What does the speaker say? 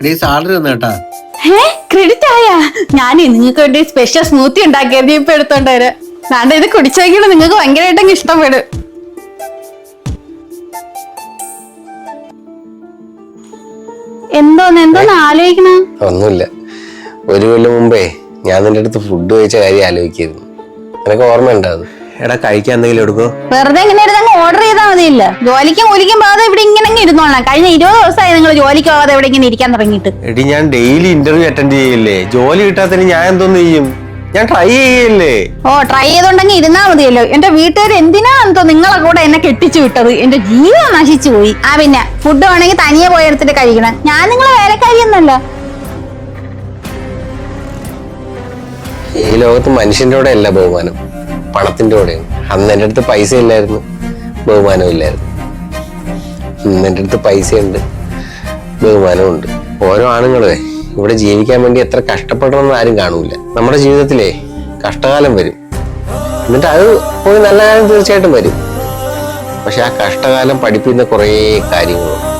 എടീ സാലറി ഒന്ന് കേട്ടാ ഏ ക്രെഡിറ്റ് ആയാ? ഞാൻ നിങ്ങൾക്ക് വേണ്ടി സ്പെഷ്യൽ സ്മൂത്തി ഉണ്ടാക്കിയത് ഇപ്പൊ എടുത്തോണ്ട് വരാം. വേണ്ട ഇത് കുടിച്ചെങ്കിൽ നിങ്ങൾക്ക് ഭയങ്കരമായിട്ടങ്ങ് ഇഷ്ടപ്പെടും. എന്തോന്ന് എന്തോന്ന് ആലോചിക്കണ? ഒന്നുമില്ല. ഒരു കൊല്ലം മുമ്പേ ഞാൻ നിന്റെ അടുത്ത് ഫുഡ് കഴിച്ച കാര്യം ആലോചിക്കായിരുന്നു. നിനക്ക് ഓർമ്മയുണ്ടോ അത്? എടാ കഴിക്കാൻ എന്തെങ്കിലും എടുക്കോ? വെറുതെ ഇങ്ങനെ ഇരുന്ന് ഓർഡർ ചെയ്താൽ മതിയില്ല. ജോലിക്കും കൂലിക്കും പോകാതെ ഇവിടെ ഇങ്ങനെ ഇരുന്നോളാം. കഴിഞ്ഞ ഇരുപത് ദിവസമായി നിങ്ങൾ ജോലിക്ക് പോകാതെ ഇവിടെ ഇങ്ങനെ ഇരിക്കാൻ തുടങ്ങിയിട്ട്. എടി ഞാൻ ഡെയിലി ഇന്റർവ്യൂ അറ്റൻഡ് ചെയ്യില്ലേ? ജോലി കിട്ടാത്തതിന് ഞാൻ എന്തോന്ന് ചെയ്യും? ഞാൻ ട്രൈ ചെയ്യല്ലേ? ഓ ട്രൈ ചെയ്തോണ്ടെങ്കിൽ ഇരുന്നാ മതിയല്ലോ. എന്റെ വീട്ടുകാർ എന്തിനാ എന്തോ നിങ്ങളെ കൂടെ എന്നെ കെട്ടിച്ചു വിട്ടത്? എന്റെ ജീവൻ നശിച്ചു പോയി. ആ പിന്നെ ഫുഡ് വേണമെങ്കിൽ തനിയെ പോയി എടുത്തിട്ട് കഴിക്കണം. ഞാൻ നിങ്ങളെ വേലക്കാരിയൊന്നല്ല ഈ ലോകത്ത് മനുഷ്യന്റെ കൂടെ അല്ല ബഹുമാനം. പണത്തിന്റെ കൂടെയാണ്. അന്ന് എന്റെ അടുത്ത് പൈസ ഇല്ലായിരുന്നു. ബഹുമാനവും ഇല്ലായിരുന്നു. ഇന്ന് എന്റെ അടുത്ത് പൈസയുണ്ട്. ബഹുമാനവും ഉണ്ട്. ഓരോ ആണുങ്ങളെ ഇവിടെ ജീവിക്കാൻ വേണ്ടി എത്ര കഷ്ടപ്പെടണമെന്ന് ആരും കാണൂല. നമ്മുടെ ജീവിതത്തിലെ കഷ്ടകാലം വരും. എന്നിട്ട് അത് പോയി നല്ല കാലം തീർച്ചയായിട്ടും വരും. പക്ഷെ ആ കഷ്ടകാലം പഠിപ്പിക്കുന്ന കുറേ കാര്യങ്ങളുണ്ട്.